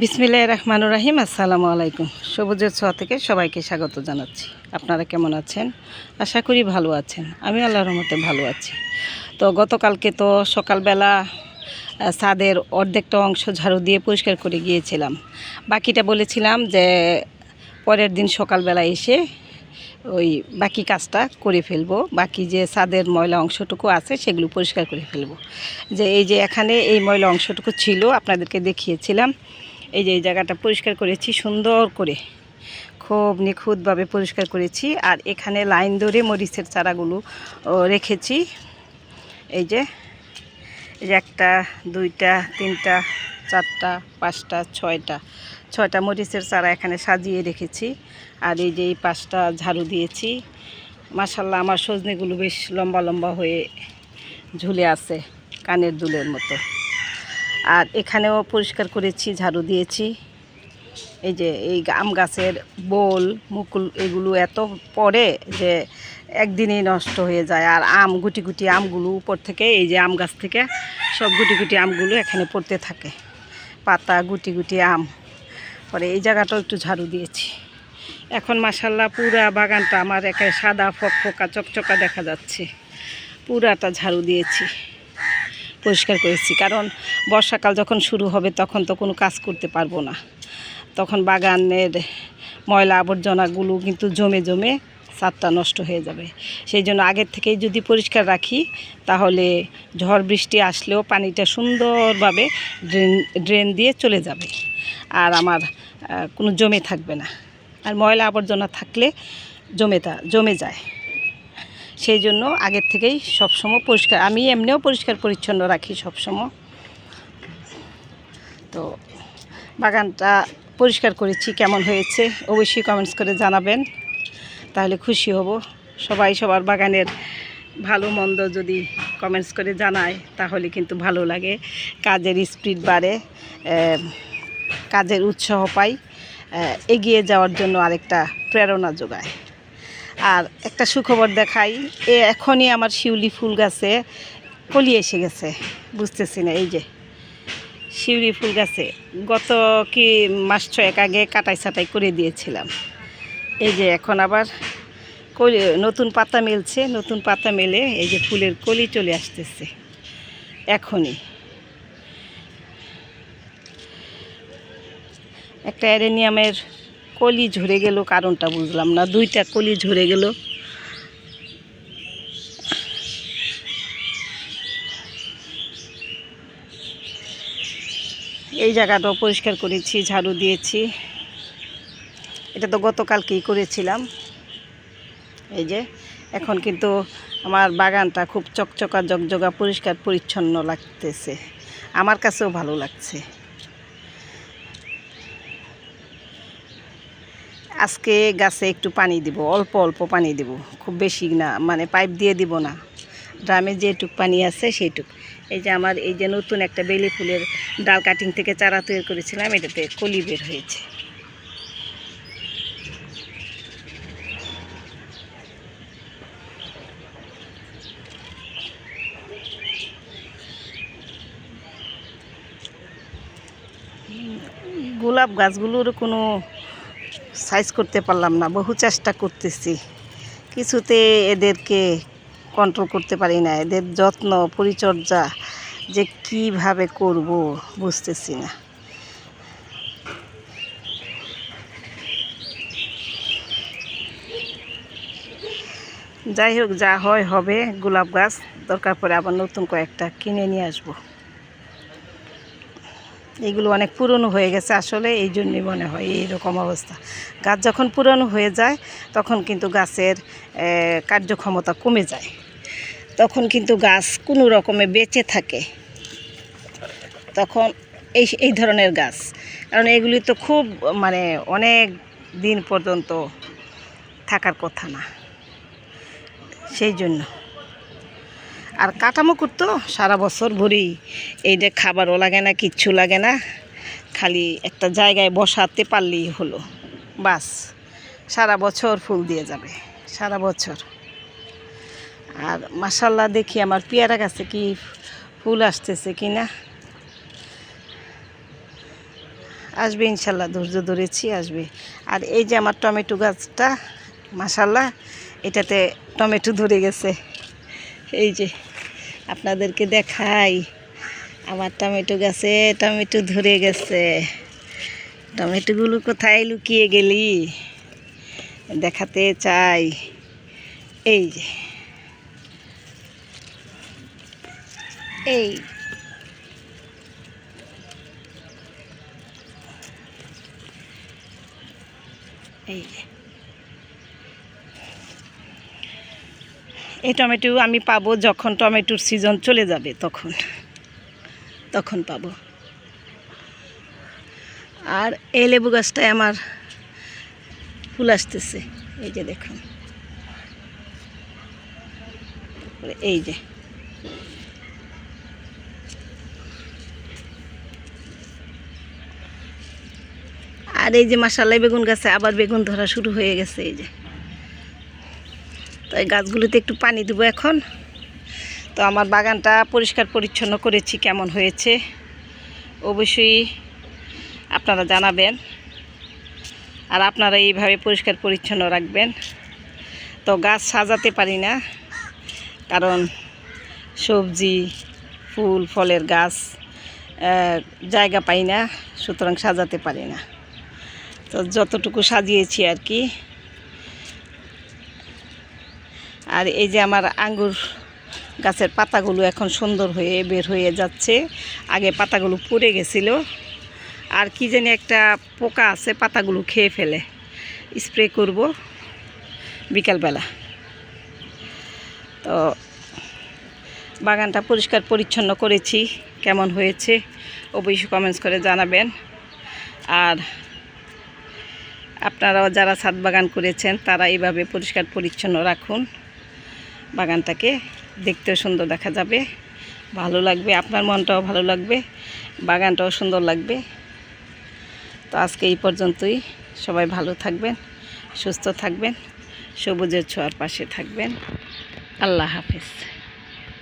বিসমিল্লাহ রহমানুর রাহিম, আসসালামু আলাইকুম। সবুজের ছোঁয়া থেকে সবাইকে স্বাগত জানাচ্ছি। আপনারা কেমন আছেন? আশা করি ভালো আছেন। আমি আল্লাহর রহমতে ভালো আছি। তো গতকালকে তো সকালবেলা ছাদের অর্ধেকটা অংশ ঝাড়ু দিয়ে পরিষ্কার করে গিয়েছিলাম। বাকিটা বলেছিলাম যে, পরের দিন সকালবেলা এসে ওই বাকি কাজটা করে ফেলব। বাকি যে ছাদের ময়লা অংশটুকু আছে, সেগুলো পরিষ্কার করে ফেলব। যে এই যে এখানে এই ময়লা অংশটুকু ছিল, আপনাদেরকে দেখিয়েছিলাম। এই যে এই জায়গাটা পরিষ্কার করেছি, সুন্দর করে। খুব নিখুঁতভাবে পরিষ্কার করেছি। আর এখানে লাইন ধরে মরিচের চারাগুলো রেখেছি। এই যে এই যে একটা, দুইটা, তিনটা, চারটা, পাঁচটা, ছয়টা। ছয়টা মরিচের চারা এখানে সাজিয়ে রেখেছি। আর এই যে এই পাঁচটা ঝাড়ু দিয়েছি। মাসাল্লাহ আমার সজনেগুলো বেশ লম্বা লম্বা হয়ে ঝুলে আছে কানের দুলের মতো। আর এখানেও পরিষ্কার করেছি, ঝাড়ু দিয়েছি। এই যে এই আম গাছের বোল, মুকুল এগুলো এত পড়ে যে একদিনেই নষ্ট হয়ে যায়। আর আম, গুটি গুটি আমগুলো উপর থেকে, এই যে আম গাছ থেকে, সব গুটি গুটি আমগুলো এখানে পড়তে থাকে। পাতা, গুটি গুটি আম। পরে এই জায়গাটাও একটু ঝাড়ু দিয়েছি। এখন মাসাল্লাহ পুরা বাগানটা আমার একেবারে সাদা ফক ফোকা, চকচকা দেখা যাচ্ছে। পুরাটা ঝাড়ু দিয়েছি। পরিষ্কার করেছি। কারণ বর্ষাকাল যখন শুরু হবে তখন তো কোনো কাজ করতে পারব না। তখন বাগানের ময়লা আবর্জনাগুলো কিন্তু জমে জমে ছাদটা নষ্ট হয়ে যাবে। সেই জন্য আগের থেকেই যদি পরিষ্কার রাখি, তাহলে ঝড় বৃষ্টি আসলেও পানিটা সুন্দরভাবে ড্রেন ড্রেন দিয়ে চলে যাবে। আর আমার কোনো জমে থাকবে না। আর ময়লা আবর্জনা থাকলে জমে তা, জমে যায়। সেই জন্য আগের থেকেই সবসময় পরিষ্কার, আমি এমনিও পরিষ্কার পরিচ্ছন্ন রাখি সবসময়। তো বাগানটা পরিষ্কার করেছি, কেমন হয়েছে অবশ্যই কমেন্টস করে জানাবেন। তাহলে খুশি হব। সবাই সবার বাগানের ভালো মন্দ যদি কমেন্টস করে জানায়, তাহলে কিন্তু ভালো লাগে। কাজের স্পিড বাড়ে কাজের উৎসাহ পাই এগিয়ে যাওয়ার জন্য আরেকটা প্রেরণা যোগায়। আর একটা সুখবর দেখাই, এ এখনই আমার শিউলি ফুল গাছে কলি এসে গেছে, বুঝতেছি না, এই যে শিউলি ফুল গাছে। গত কি মাস ছয়েক আগে কাটাই ছাটাই করে দিয়েছিলাম। এই যে এখন আবার কলি, নতুন পাতা মেলছে, নতুন পাতা মেলে এই যে ফুলের কলি চলে আসতেছে, এখনই। একটা অ্যারেনিয়ামের কলি ঝরে গেল, কারণটা বুঝলাম না। দুইটা কলি ঝরে গেল। এই জায়গাটাও পরিষ্কার করেছি, ঝাড়ু দিয়েছি। এটা তো গতকালকেই করেছিলাম। এই যে, এখন কিন্তু আমার বাগানটা খুব চকচকা জকজকা পরিষ্কার, পরিচ্ছন্ন লাগতেছে। আমার কাছেও ভালো লাগছে। আজকে গাছে একটু পানি দিব, অল্প অল্প পানি দিব, খুব বেশি না মানে পাইপ দিয়ে দিব না। ড্রামে যেটুক পানি আছে সেইটুক। এই যে আমার এই যে নতুন একটা বেলি ফুলের ডাল কাটিং থেকে চারা তৈরি করেছিলাম, এটাতে কলি বের হয়েছে। গোলাপ গাছগুলোর কোনো সাইজ করতে পারলাম না, বহু চেষ্টা করতেছি। কিছুতে এদেরকে কন্ট্রোল করতে পারি না, এদের যত্ন, পরিচর্যা যে কীভাবে করব বুঝতেছি না। যাই হোক, যা হয় হবে, গোলাপ গাছ দরকার পড়ে আবার নতুন কয়েকটা কিনে নিয়ে আসব। এগুলো অনেক পুরনো হয়ে গেছে আসলে, এই জন্যই মনে হয় এইরকম অবস্থা। গাছ যখন পুরনো হয়ে যায়, তখন কিন্তু গাছের কার্যক্ষমতা কমে যায়। তখন কিন্তু গাছ কোনো রকমে বেঁচে থাকে। তখন এই এই ধরনের গাছ। কারণ এগুলি তো খুব মানে অনেক দিন পর্যন্ত থাকার কথা না। সেই জন্য। আর কাটামুকুর তো সারা বছর ভরেই। এইটা খাবারও লাগে না, কিচ্ছু লাগে না। খালি একটা জায়গায় বসাতে পারলেই হলো। বাস, সারা বছর ফুল দিয়ে যাবে, সারা বছর। আর মাসাল্লাহ দেখি আমার পেয়ারা গাছে কি ফুল আসতেছে কি না আসবে ইনশাল্লাহ, ধৈর্য ধরেছি, আসবে। আর এই যে আমার টমেটো গাছটা মাসাল্লাহ এটাতে টমেটো ধরে গেছে। এই যে আপনাদেরকে দেখাই। আমার টমেটো গাছে টমেটো ধরে গেছে। টমেটোগুলো কোথায় লুকিয়ে গেলি? দেখাতে চাই। এই যে। এই। এই যে। এই টমেটো আমি পাবো যখন টমেটোর সিজন চলে যাবে, তখন। তখন পাবো। আর এই লেবু গাছটায় আমার ফুল আসতেছে, এই যে দেখুন। এই যে। আর এই যে মাসাল্লাই বেগুন গাছে আবার বেগুন ধরা শুরু হয়ে গেছে, এই যে। তো এই গাছগুলোতে একটু পানি দেবো এখন। তো আমার বাগানটা পরিষ্কার পরিচ্ছন্ন করেছি, কেমন হয়েছে অবশ্যই আপনারা জানাবেন। আর আপনারা এইভাবে পরিষ্কার পরিচ্ছন্ন রাখবেন। তো গাছ সাজাতে পারি না, কারণ সবজি, ফুল, ফলের গাছ জায়গা পাই না, সুতরাং সাজাতে পারি না। তো যতটুকু সাজিয়েছি আর কি আর এই যে আমার আঙ্গুর গাছের পাতাগুলো এখন সুন্দর হয়ে বের হয়ে যাচ্ছে। আগে পাতাগুলো পুড়ে গেছিল। আর কি জানি একটা পোকা আছে, পাতাগুলো খেয়ে ফেলে। স্প্রে করব বিকালবেলা। তো বাগানটা পরিষ্কার পরিচ্ছন্ন করেছি, কেমন হয়েছে অবশ্যই কমেন্টস করে জানাবেন। আর আপনারাও যারা ছাদ বাগান করেছেন, তারা এইভাবে পরিষ্কার পরিচ্ছন্ন রাখুন। বাগানটাকে দেখতেও সুন্দর দেখা যাবে। ভালো লাগবে, আপনার মনটাও ভালো লাগবে, বাগানটাও সুন্দর লাগবে। তো আজকে এই পর্যন্তই। সবাই ভালো থাকবেন, সুস্থ থাকবেন, সবুজের ছোঁয়ার পাশে থাকবেন। আল্লাহ হাফেজ।